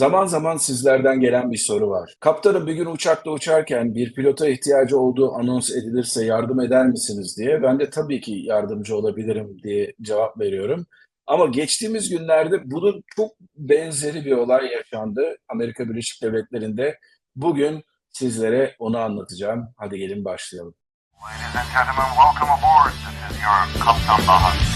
Zaman zaman sizlerden gelen bir soru var. Kaptanım bir gün uçakta uçarken bir pilota ihtiyacı olduğu anons edilirse yardım eder misiniz diye. Ben de tabii ki yardımcı olabilirim diye cevap veriyorum. Ama geçtiğimiz günlerde bunun çok benzeri bir olay yaşandı Amerika Birleşik Devletleri'nde. Bugün sizlere onu anlatacağım. Hadi gelin başlayalım. Ladies and gentlemen, welcome aboard. This is your Kaptan Baha.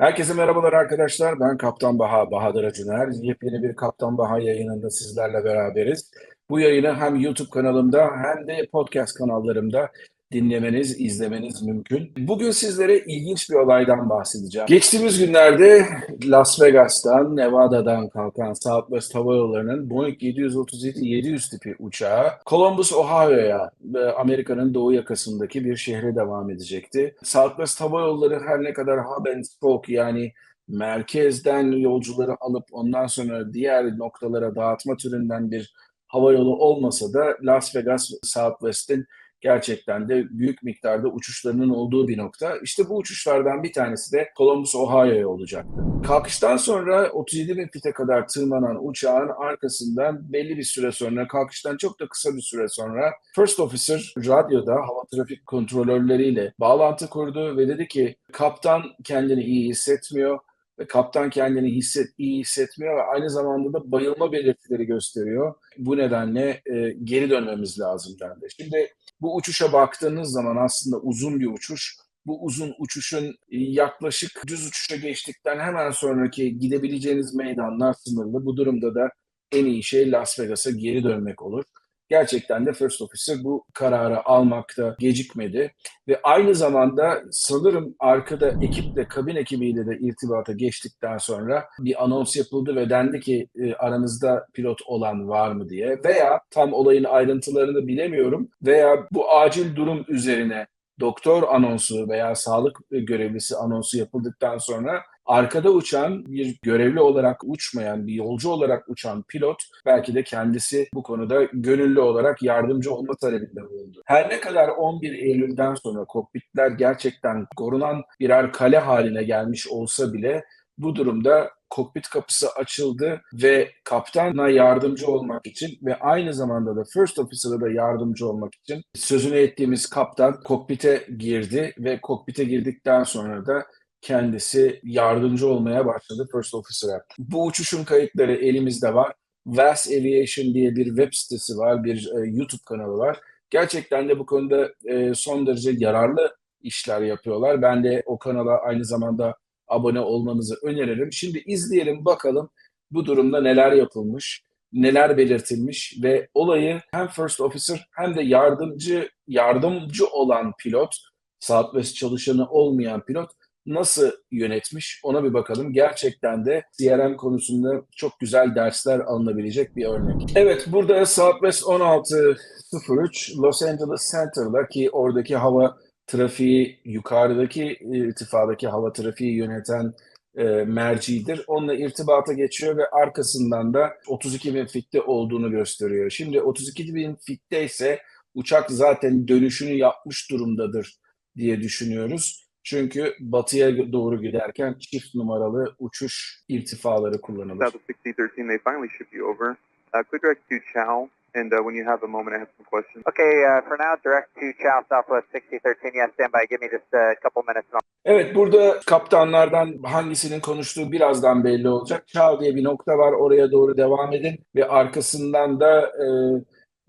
Herkese merhabalar arkadaşlar. Ben Kaptan Baha, Bahadır Acuner. Yepyeni bir Kaptan Baha yayınında sizlerle beraberiz. Bu yayını hem YouTube kanalımda hem de podcast kanallarımda dinlemeniz, izlemeniz mümkün. Bugün sizlere ilginç bir olaydan bahsedeceğim. Geçtiğimiz günlerde Las Vegas'tan, Nevada'dan kalkan Southwest Hava Yolları'nın Boeing 737-700 tipi uçağı Columbus, Ohio'ya, e, Amerika'nın doğu yakasındaki bir şehre devam edecekti. Southwest Hava Yolları her ne kadar hub and spoke yani merkezden yolcuları alıp ondan sonra diğer noktalara dağıtma türünden bir hava yolu olmasa da Las Vegas Southwest'in gerçekten de büyük miktarda uçuşlarının olduğu bir nokta. İşte bu uçuşlardan bir tanesi de Columbus, Ohio'ya olacaktı. Kalkıştan sonra 37 bin fite kadar tırmanan uçağın arkasından belli bir süre sonra, kalkıştan çok da kısa bir süre sonra First Officer radyoda hava trafik kontrolörleriyle bağlantı kurdu ve dedi ki kaptan kendini iyi hissetmiyor ve kaptan kendini hisset, iyi hissetmiyor ve aynı zamanda da bayılma belirtileri gösteriyor. Bu nedenle e, geri dönmemiz lazım dendi. Şimdi bu uçuşa baktığınız zaman aslında uzun bir uçuş. Bu uzun uçuşun yaklaşık düz uçuşa geçtikten hemen sonraki gidebileceğiniz meydanlar sınırlı. Bu durumda da en iyi şey Las Vegas'a geri dönmek olur gerçekten de First Officer bu kararı almakta gecikmedi. Ve aynı zamanda sanırım arkada ekiple, kabin ekibiyle de irtibata geçtikten sonra bir anons yapıldı ve dendi ki e, aranızda pilot olan var mı? diye. Veya tam olayın ayrıntılarını bilemiyorum. Veya bu acil durum üzerine doktor anonsu veya sağlık görevlisi anonsu yapıldıktan sonra arkada uçan bir görevli olarak uçmayan, bir yolcu olarak uçan pilot belki de kendisi bu konuda gönüllü olarak yardımcı olma talebinde bulundu. Her ne kadar 11 Eylül'den sonra kokpitler gerçekten korunan birer kale haline gelmiş olsa bile bu durumda kokpit kapısı açıldı ve kaptana yardımcı olmak için ve aynı zamanda da First Officer'a da yardımcı olmak için sözünü ettiğimiz kaptan kokpite girdi ve kokpite girdikten sonra da kendisi yardımcı olmaya başladı First Officer'a. Bu uçuşun kayıtları elimizde var. Vast Aviation diye bir web sitesi var, bir e, YouTube kanalı var. Gerçekten de bu konuda e, son derece yararlı işler yapıyorlar. Ben de o kanala aynı zamanda abone olmanızı öneririm. Şimdi izleyelim bakalım bu durumda neler yapılmış, neler belirtilmiş ve olayı hem first officer hem de yardımcı yardımcı olan pilot, Southwest çalışanı olmayan pilot nasıl yönetmiş ona bir bakalım. Gerçekten de CRM konusunda çok güzel dersler alınabilecek bir örnek. Evet burada Southwest 1603 Los Angeles Center'da ki oradaki hava trafiği yukarıdaki irtifadaki hava trafiği yöneten e, mercidir. Onunla irtibata geçiyor ve arkasından da 32 bin fitte olduğunu gösteriyor. Şimdi 32 bin fitte ise uçak zaten dönüşünü yapmış durumdadır diye düşünüyoruz. Çünkü batıya doğru giderken çift numaralı uçuş irtifaları kullanılır. South 6013, they finally ship you over. Uh, quick direct to Chow, and uh, when you have a moment, I have some questions. Okay, uh, for now, direct to Chow Southwest 6013. Yes, stand by. Give me just a couple minutes. Evet burada kaptanlardan hangisinin konuştuğu birazdan belli olacak. Çağ diye bir nokta var oraya doğru devam edin ve arkasından da e,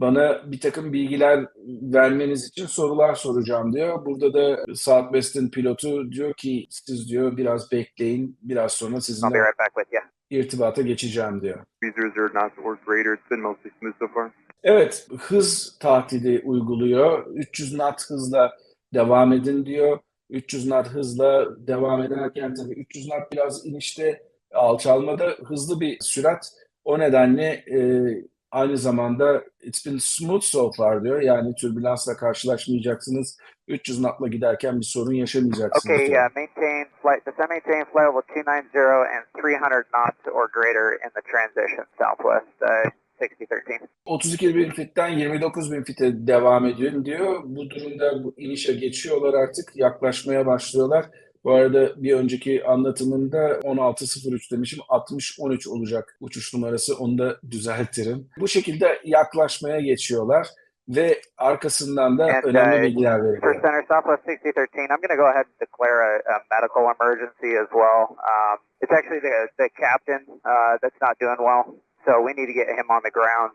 bana bir takım bilgiler vermeniz için sorular soracağım diyor. Burada da Southwest'in pilotu diyor ki siz diyor biraz bekleyin biraz sonra sizinle right irtibata geçeceğim diyor. 30 knots or greater. It's been mostly smooth so far. Evet, hız tahdidi uyguluyor. 300 knot hızla devam edin diyor. 300 knot hızla devam ederken tabii 300 knot biraz inişte alçalmada hızlı bir sürat. O nedenle e, aynı zamanda it's been smooth so far diyor. Yani türbülansla karşılaşmayacaksınız. 300 knotla giderken bir sorun yaşamayacaksınız Okay, diyor. uh, maintain flight. Descend maintain flight level 290 and 300 knots or greater in the transition Southwest. Uh, 6013. 32 bin fitten 29 bin fite devam ediyor diyor. Bu durumda bu inişe geçiyorlar artık. Yaklaşmaya başlıyorlar. Bu arada bir önceki anlatımında 16.03 demişim. 60.13 olacak uçuş numarası. Onu da düzeltirim. Bu şekilde yaklaşmaya geçiyorlar ve arkasından da And, önemli uh, bilgiler veriyor. Center Southwest 6013, I'm going to go ahead and declare a, a medical emergency as well. Um, it's actually the, the captain uh, that's not doing well, so we need to get him on the ground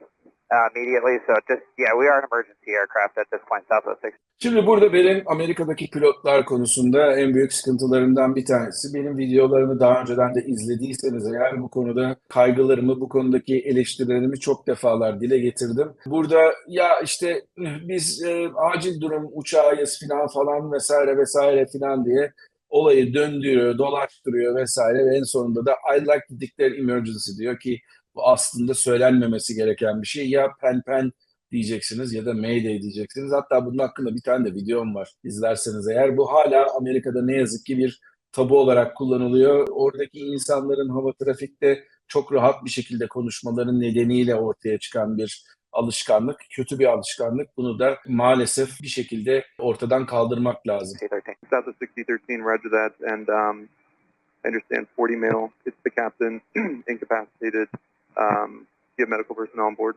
immediately. So just, yeah, we are an emergency aircraft at this point, Southwest 60. Şimdi burada benim Amerika'daki pilotlar konusunda en büyük sıkıntılarımdan bir tanesi. Benim videolarımı daha önceden de izlediyseniz eğer bu konuda kaygılarımı, bu konudaki eleştirilerimi çok defalar dile getirdim. Burada ya işte biz e, acil durum uçağıyız filan falan vesaire vesaire filan diye olayı döndürüyor, dolaştırıyor vesaire ve en sonunda da I like to declare emergency diyor ki bu aslında söylenmemesi gereken bir şey. Ya pen pen diyeceksiniz ya da Mayday diyeceksiniz. Hatta bunun hakkında bir tane de videom var izlerseniz eğer. Bu hala Amerika'da ne yazık ki bir tabu olarak kullanılıyor. Oradaki insanların hava trafikte çok rahat bir şekilde konuşmaların nedeniyle ortaya çıkan bir alışkanlık, kötü bir alışkanlık. Bunu da maalesef bir şekilde ortadan kaldırmak lazım. 6013. Southwest 6013, roger that. And um, I understand 40 male. It's the captain, incapacitated. Um, you medical personnel on board?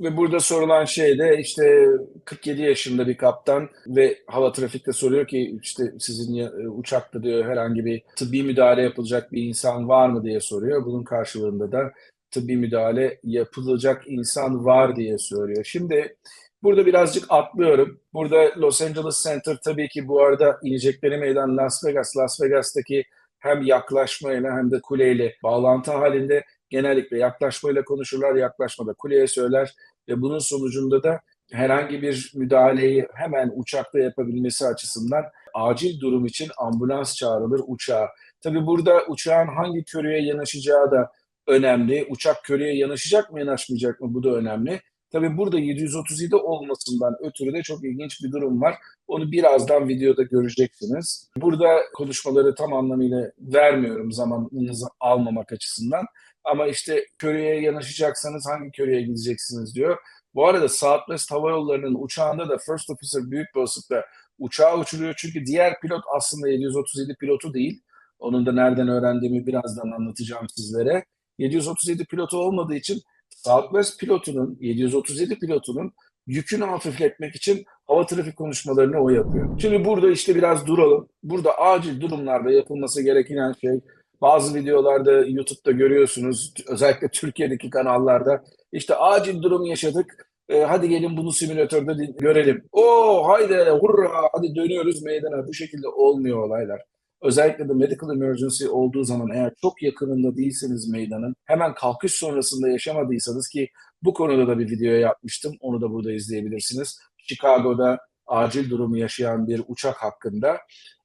Ve burada sorulan şey de işte 47 yaşında bir kaptan ve hava trafikte soruyor ki işte sizin e, uçakta diyor herhangi bir tıbbi müdahale yapılacak bir insan var mı diye soruyor. Bunun karşılığında da tıbbi müdahale yapılacak insan var diye soruyor. Şimdi burada birazcık atlıyorum. Burada Los Angeles Center tabii ki bu arada inecekleri meydan Las Vegas. Las Vegas'taki hem yaklaşmayla hem de kuleyle bağlantı halinde genellikle yaklaşmayla konuşurlar. Yaklaşmada kuleye söyler ve bunun sonucunda da herhangi bir müdahaleyi hemen uçakta yapabilmesi açısından acil durum için ambulans çağrılır uçağa. Tabii burada uçağın hangi körüye yanaşacağı da önemli. Uçak körüye yanaşacak mı yanaşmayacak mı bu da önemli. Tabii burada 737 olmasından ötürü de çok ilginç bir durum var. Onu birazdan videoda göreceksiniz. Burada konuşmaları tam anlamıyla vermiyorum zamanınızı almamak açısından. Ama işte köreye yanaşacaksanız hangi köreye gideceksiniz diyor. Bu arada Southwest Hava Yolları'nın uçağında da First Officer büyük bir olasılıkla uçağı uçuruyor. Çünkü diğer pilot aslında 737 pilotu değil. Onun da nereden öğrendiğimi birazdan anlatacağım sizlere. 737 pilotu olmadığı için Southwest pilotunun, 737 pilotunun yükünü hafifletmek için hava trafik konuşmalarını o yapıyor. Şimdi burada işte biraz duralım. Burada acil durumlarda yapılması gereken şey bazı videolarda YouTube'da görüyorsunuz özellikle Türkiye'deki kanallarda işte acil durum yaşadık. E, hadi gelin bunu simülatörde görelim. Oo haydi hurra hadi dönüyoruz meydana. Bu şekilde olmuyor olaylar. Özellikle de medical emergency olduğu zaman eğer çok yakınında değilseniz meydanın hemen kalkış sonrasında yaşamadıysanız ki bu konuda da bir video yapmıştım. Onu da burada izleyebilirsiniz. Chicago'da acil durumu yaşayan bir uçak hakkında.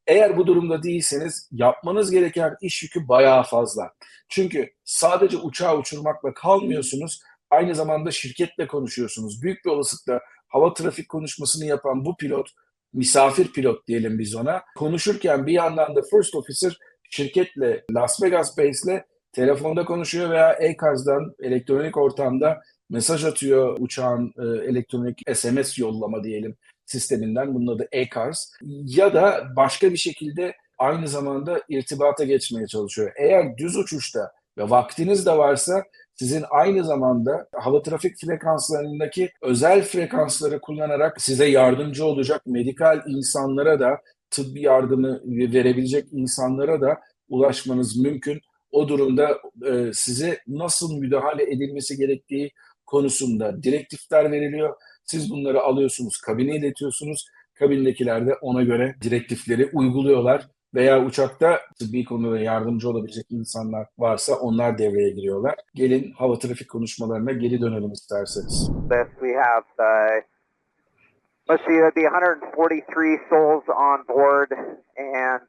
Eğer bu durumda değilseniz yapmanız gereken iş yükü bayağı fazla. Çünkü sadece uçağı uçurmakla kalmıyorsunuz. Aynı zamanda şirketle konuşuyorsunuz. Büyük bir olasılıkla hava trafik konuşmasını yapan bu pilot, misafir pilot diyelim biz ona, konuşurken bir yandan da First Officer şirketle, Las Vegas Base'le telefonda konuşuyor veya e-kazdan elektronik ortamda mesaj atıyor uçağın e, elektronik SMS yollama diyelim sisteminden. Bunun adı e-cars. Ya da başka bir şekilde aynı zamanda irtibata geçmeye çalışıyor. Eğer düz uçuşta ve vaktiniz de varsa sizin aynı zamanda hava trafik frekanslarındaki özel frekansları kullanarak size yardımcı olacak medikal insanlara da tıbbi yardımı verebilecek insanlara da ulaşmanız mümkün. O durumda e, size nasıl müdahale edilmesi gerektiği konusunda direktifler veriliyor. Siz bunları alıyorsunuz, kabine iletiyorsunuz. Kabindekiler de ona göre direktifleri uyguluyorlar. Veya uçakta tıbbi konuda yardımcı olabilecek insanlar varsa onlar devreye giriyorlar. Gelin hava trafik konuşmalarına geri dönelim isterseniz. We have uh, let's see, be 143 souls on board, and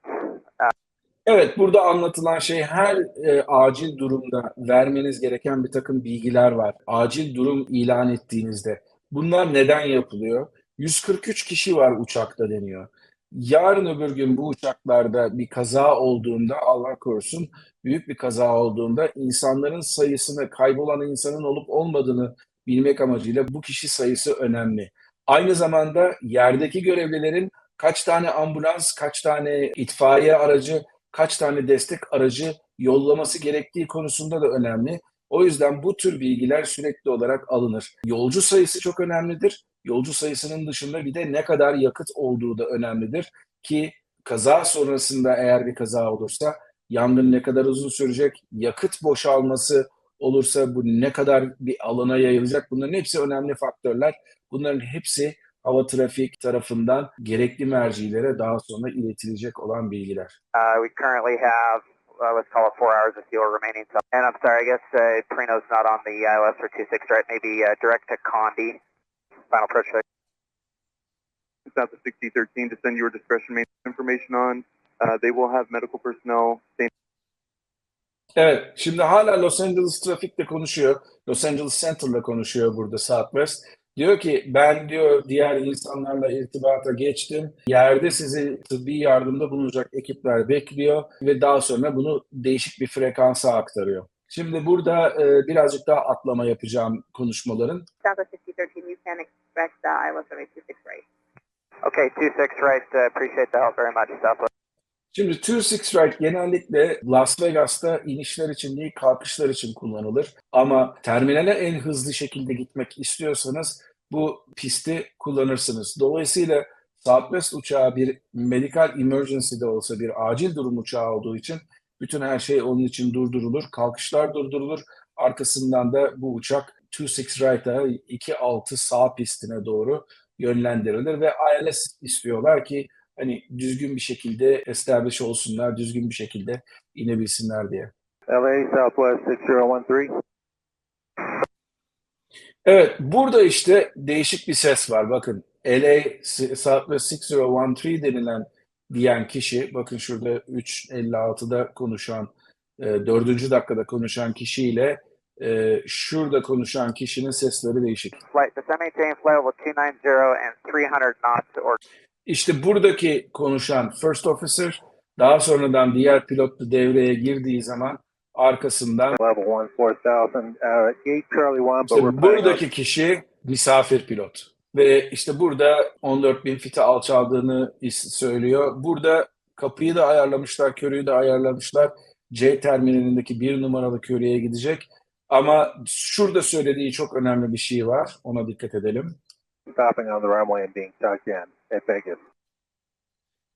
Evet, burada anlatılan şey her e, acil durumda vermeniz gereken bir takım bilgiler var. Acil durum ilan ettiğinizde. Bunlar neden yapılıyor? 143 kişi var uçakta deniyor. yarın öbür gün bu uçaklarda bir kaza olduğunda Allah korusun büyük bir kaza olduğunda insanların sayısını kaybolan insanın olup olmadığını bilmek amacıyla bu kişi sayısı önemli. Aynı zamanda yerdeki görevlilerin kaç tane ambulans, kaç tane itfaiye aracı, kaç tane destek aracı yollaması gerektiği konusunda da önemli. O yüzden bu tür bilgiler sürekli olarak alınır. Yolcu sayısı çok önemlidir. Yolcu sayısının dışında bir de ne kadar yakıt olduğu da önemlidir ki kaza sonrasında eğer bir kaza olursa yangın ne kadar uzun sürecek, yakıt boşalması olursa bu ne kadar bir alana yayılacak bunların hepsi önemli faktörler. Bunların hepsi hava trafik tarafından gerekli mercilere daha sonra iletilecek olan bilgiler. Uh, we currently have, uh, let's call it four hours of fuel remaining. So, and I'm sorry, I guess uh, Prino's not on the ILS for 2-6, right? Maybe uh, direct to Condi. Final approach check. South of 6013 to send your discretion information on. Uh, they will have medical personnel staying Evet, şimdi hala Los Angeles trafikle konuşuyor. Los Angeles Center'la konuşuyor burada Southwest. Diyor ki ben diyor diğer insanlarla irtibata geçtim. Yerde sizi tıbbi yardımda bulunacak ekipler bekliyor ve daha sonra bunu değişik bir frekansa aktarıyor. Şimdi burada e, birazcık daha atlama yapacağım konuşmaların. Southwest 6013, you can expect ILS runway 26 right. Okay, 2-6 right. Uh, appreciate the help very much, Southwest. Şimdi 2-6 right genellikle Las Vegas'ta inişler için değil kalkışlar için kullanılır. Ama terminale en hızlı şekilde gitmek istiyorsanız bu pisti kullanırsınız. Dolayısıyla Southwest uçağı bir medical emergency de olsa bir acil durum uçağı olduğu için bütün her şey onun için durdurulur. Kalkışlar durdurulur. Arkasından da bu uçak 2-6 right'a 2-6 sağ pistine doğru yönlendirilir ve ILS istiyorlar ki hani düzgün bir şekilde establish olsunlar, düzgün bir şekilde inebilsinler diye. LA Southwest 6013. Evet, burada işte değişik bir ses var. Bakın, LA Southwest 6013 denilen diyen kişi, bakın şurada 3.56'da konuşan, e, 4. dakikada konuşan kişiyle e, şurada konuşan kişinin sesleri değişik. Flight, descend maintain flight level 290 and 300 knots or İşte buradaki konuşan first officer daha sonradan diğer pilot da devreye girdiği zaman arkasından Level 1 4000. Uh, gate Charlie 1, but işte buradaki kişi misafir pilot. Ve işte burada 14.000 fite alçaldığını söylüyor. Burada kapıyı da ayarlamışlar, körüyü de ayarlamışlar. C terminalindeki bir numaralı körüye gidecek. Ama şurada söylediği çok önemli bir şey var. Ona dikkat edelim stopping on the runway and being tucked in at Vegas.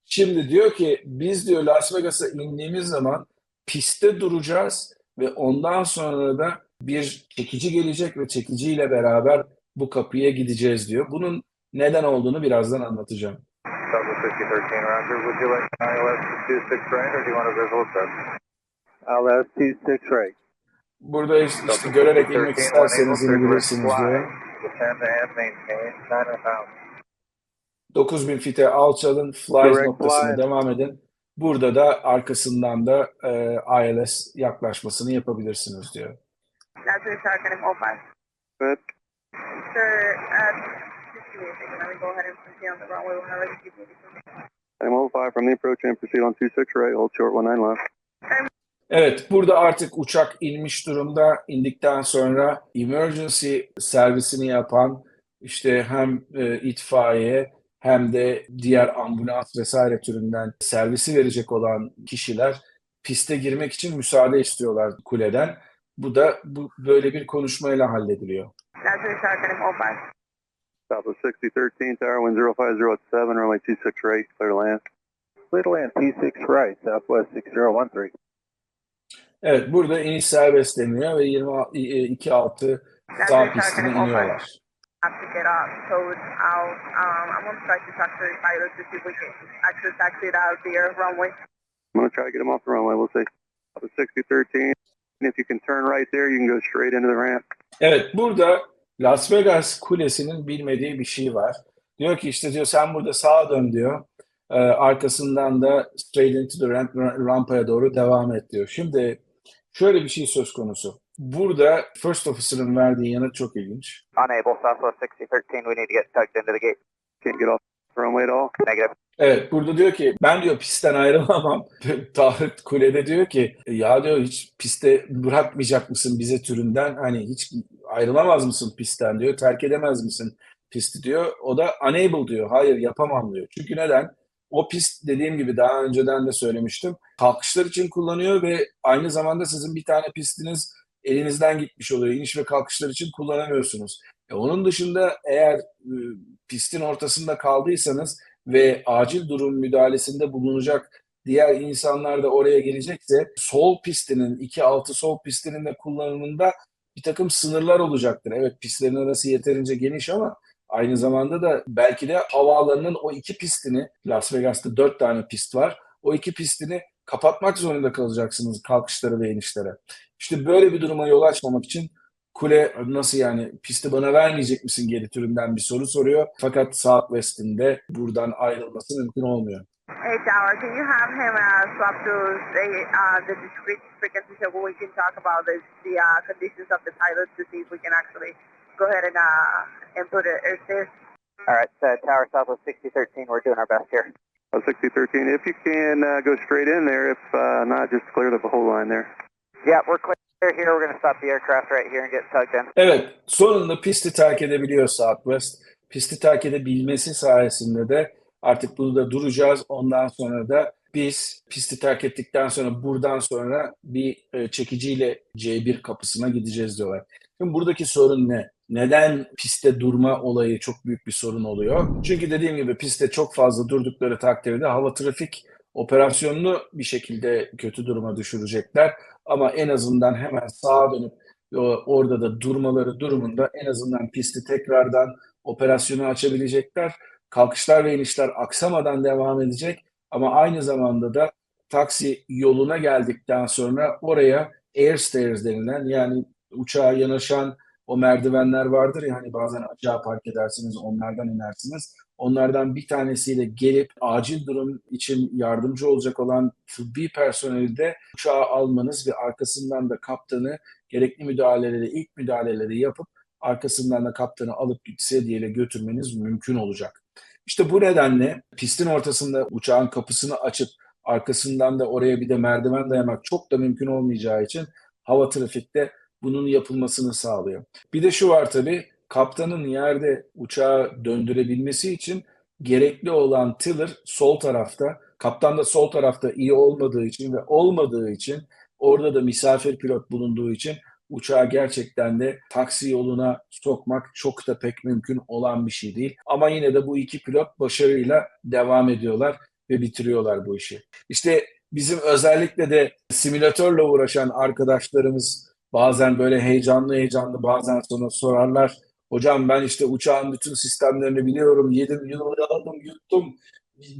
Şimdi diyor ki biz diyor Las Vegas'a indiğimiz zaman pistte duracağız ve ondan sonra da bir çekici gelecek ve çekiciyle beraber bu kapıya gideceğiz diyor. Bunun neden olduğunu birazdan anlatacağım. I'll ask 263. Burada işte, görerek inmek isterseniz inebilirsiniz diyor. Descend and maintain 9000. 9000 fite alçalın, flies noktasına devam edin. Burada da arkasından da e, ILS yaklaşmasını yapabilirsiniz diyor. That's the Falcon M 05. Good. Sir, just give me a second. Let me go ahead and proceed on the runway when I ready to give you I'm 05 from the approach and proceed on 26 right. Hold short 19 left. Evet, burada artık uçak inmiş durumda. İndikten sonra emergency servisini yapan işte hem e, itfaiye hem de diğer ambulans vesaire türünden servisi verecek olan kişiler piste girmek için müsaade istiyorlar kuleden. Bu da bu böyle bir konuşmayla hallediliyor. That's the Falcon M 05. Southwest 6013 Tower, wind 050 at 7, runway 26 right, clear land. Clear land, T6 right, Southwest 6013. Evet, burada iniş serbest deniyor ve 22.6 sağ pistine iniyorlar. Have to get code out. Um, I'm gonna try to talk to the pilot to see if we can actually taxi it out the runway. I'm going to try to get him off the runway. We'll say Southwest 6013. And if you can turn right there, you can go straight into the ramp. Evet, burada Las Vegas kulesinin bilmediği bir şey var. Diyor ki işte diyor sen burada sağa dön diyor. Ee, arkasından da straight into the ramp, rampaya doğru devam et diyor. Şimdi şöyle bir şey söz konusu. Burada first officer'ın verdiği yanıt çok ilginç. unable. Southwest 6013, we need to get tucked into the gate. Can't get off Runway at all? Negative. Evet burada diyor ki ben diyor pistten ayrılamam. Tarık Kule'de diyor ki ya diyor hiç piste bırakmayacak mısın bize türünden hani hiç ayrılamaz mısın pistten diyor terk edemez misin pisti diyor. O da unable diyor hayır yapamam diyor. Çünkü neden? O pist dediğim gibi daha önceden de söylemiştim. Kalkışlar için kullanıyor ve aynı zamanda sizin bir tane pistiniz elinizden gitmiş oluyor. İniş ve kalkışlar için kullanamıyorsunuz. E, onun dışında eğer e, pistin ortasında kaldıysanız ve acil durum müdahalesinde bulunacak diğer insanlar da oraya gelecekse sol pistinin 2.6 sol pistinin de kullanımında bir takım sınırlar olacaktır. Evet pistlerin arası yeterince geniş ama aynı zamanda da belki de havaalanının o iki pistini Las Vegas'ta dört tane pist var. O iki pistini kapatmak zorunda kalacaksınız kalkışları ve inişlere. İşte böyle bir duruma yol açmamak için Kule nasıl yani pisti bana vermeyecek misin geri türünden bir soru soruyor. Fakat Southwest'in buradan ayrılması mümkün olmuyor. Hey, Tower, can you have him uh, swap those the uh, the discrete frequencies so we can talk about the the uh, conditions of the pilots to see if we can actually go ahead and uh, input it airspace. All right, uh, Tower Southwest 6013, we're doing our best here. Uh, 6013. If you can uh, go straight in there, if uh, not, just clear the whole line there. Yeah, we're clear here. We're going to stop the aircraft right here and get tugged in. Evet, sonunda pisti terk edebiliyor Southwest. Pisti terk edebilmesi sayesinde de artık burada duracağız. Ondan sonra da biz pisti terk ettikten sonra buradan sonra bir e, çekiciyle C1 kapısına gideceğiz diyorlar. Şimdi buradaki sorun ne? Neden pistte durma olayı çok büyük bir sorun oluyor? Çünkü dediğim gibi pistte çok fazla durdukları takdirde hava trafik operasyonunu bir şekilde kötü duruma düşürecekler. Ama en azından hemen sağa dönüp orada da durmaları durumunda en azından pisti tekrardan operasyonu açabilecekler. Kalkışlar ve inişler aksamadan devam edecek ama aynı zamanda da taksi yoluna geldikten sonra oraya air stairs denilen yani uçağa yanaşan o merdivenler vardır ya hani bazen aşağı park edersiniz onlardan inersiniz. Onlardan bir tanesiyle gelip acil durum için yardımcı olacak olan tıbbi personeli de uçağa almanız ve arkasından da kaptanı gerekli müdahaleleri, ilk müdahaleleri yapıp arkasından da kaptanı alıp sedyeyle götürmeniz mümkün olacak. İşte bu nedenle pistin ortasında uçağın kapısını açıp arkasından da oraya bir de merdiven dayamak çok da mümkün olmayacağı için hava trafikte bunun yapılmasını sağlıyor. Bir de şu var tabii, kaptanın yerde uçağı döndürebilmesi için gerekli olan tiller sol tarafta, kaptan da sol tarafta iyi olmadığı için ve olmadığı için orada da misafir pilot bulunduğu için uçağı gerçekten de taksi yoluna sokmak çok da pek mümkün olan bir şey değil. Ama yine de bu iki pilot başarıyla devam ediyorlar ve bitiriyorlar bu işi. İşte bizim özellikle de simülatörle uğraşan arkadaşlarımız bazen böyle heyecanlı heyecanlı bazen sonra sorarlar. Hocam ben işte uçağın bütün sistemlerini biliyorum, yedim, yudum, yuttum.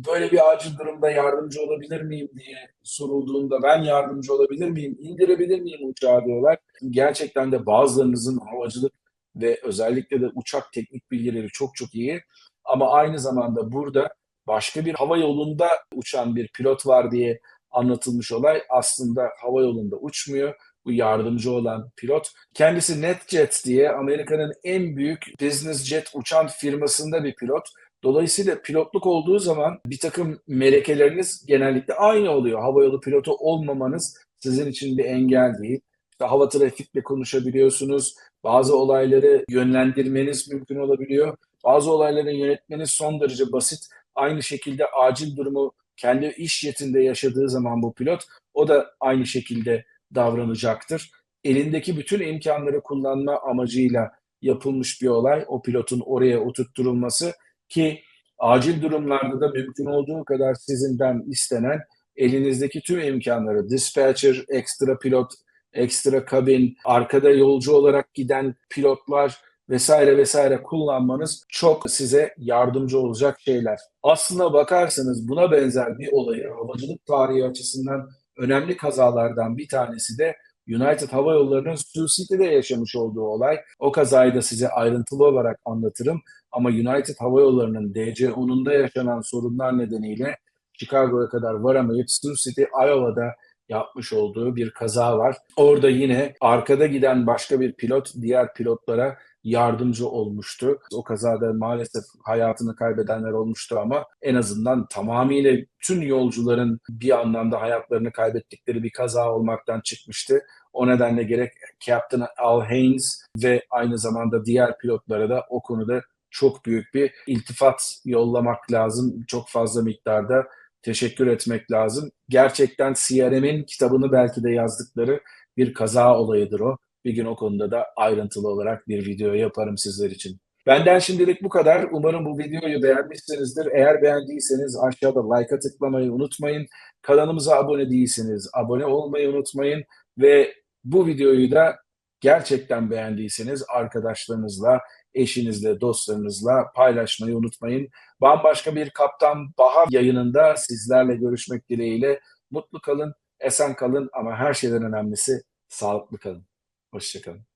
Böyle bir acil durumda yardımcı olabilir miyim diye sorulduğunda ben yardımcı olabilir miyim, indirebilir miyim uçağı diyorlar. Gerçekten de bazılarınızın havacılık ve özellikle de uçak teknik bilgileri çok çok iyi. Ama aynı zamanda burada başka bir hava yolunda uçan bir pilot var diye anlatılmış olay aslında hava yolunda uçmuyor. Bu yardımcı olan pilot. Kendisi NetJet diye Amerika'nın en büyük business jet uçan firmasında bir pilot. Dolayısıyla pilotluk olduğu zaman bir takım melekeleriniz genellikle aynı oluyor. Havayolu pilotu olmamanız sizin için bir engel değil. İşte hava trafikle konuşabiliyorsunuz. Bazı olayları yönlendirmeniz mümkün olabiliyor. Bazı olayları yönetmeniz son derece basit. Aynı şekilde acil durumu kendi iş yetinde yaşadığı zaman bu pilot o da aynı şekilde davranacaktır. Elindeki bütün imkanları kullanma amacıyla yapılmış bir olay o pilotun oraya oturtturulması ki acil durumlarda da mümkün olduğu kadar sizinden istenen elinizdeki tüm imkanları dispatcher, ekstra pilot, ekstra kabin, arkada yolcu olarak giden pilotlar vesaire vesaire kullanmanız çok size yardımcı olacak şeyler. Aslına bakarsanız buna benzer bir olayı havacılık tarihi açısından önemli kazalardan bir tanesi de United Hava Yolları'nın Sioux City'de yaşamış olduğu olay. O kazayı da size ayrıntılı olarak anlatırım. Ama United Hava Yolları'nın DC-10'unda yaşanan sorunlar nedeniyle Chicago'ya kadar varamayıp Sioux City, Iowa'da yapmış olduğu bir kaza var. Orada yine arkada giden başka bir pilot diğer pilotlara yardımcı olmuştu. O kazada maalesef hayatını kaybedenler olmuştu ama en azından tamamıyla tüm yolcuların bir anlamda hayatlarını kaybettikleri bir kaza olmaktan çıkmıştı. O nedenle gerek Captain Al Haynes ve aynı zamanda diğer pilotlara da o konuda çok büyük bir iltifat yollamak lazım. Çok fazla miktarda teşekkür etmek lazım. Gerçekten CRM'in kitabını belki de yazdıkları bir kaza olayıdır o. Bir gün o konuda da ayrıntılı olarak bir video yaparım sizler için. Benden şimdilik bu kadar. Umarım bu videoyu beğenmişsinizdir. Eğer beğendiyseniz aşağıda like'a tıklamayı unutmayın. Kanalımıza abone değilseniz abone olmayı unutmayın. Ve bu videoyu da gerçekten beğendiyseniz arkadaşlarınızla, eşinizle, dostlarınızla paylaşmayı unutmayın. Bambaşka bir Kaptan Baha yayınında sizlerle görüşmek dileğiyle. Mutlu kalın, esen kalın ama her şeyden önemlisi sağlıklı kalın. Hoşçakalın.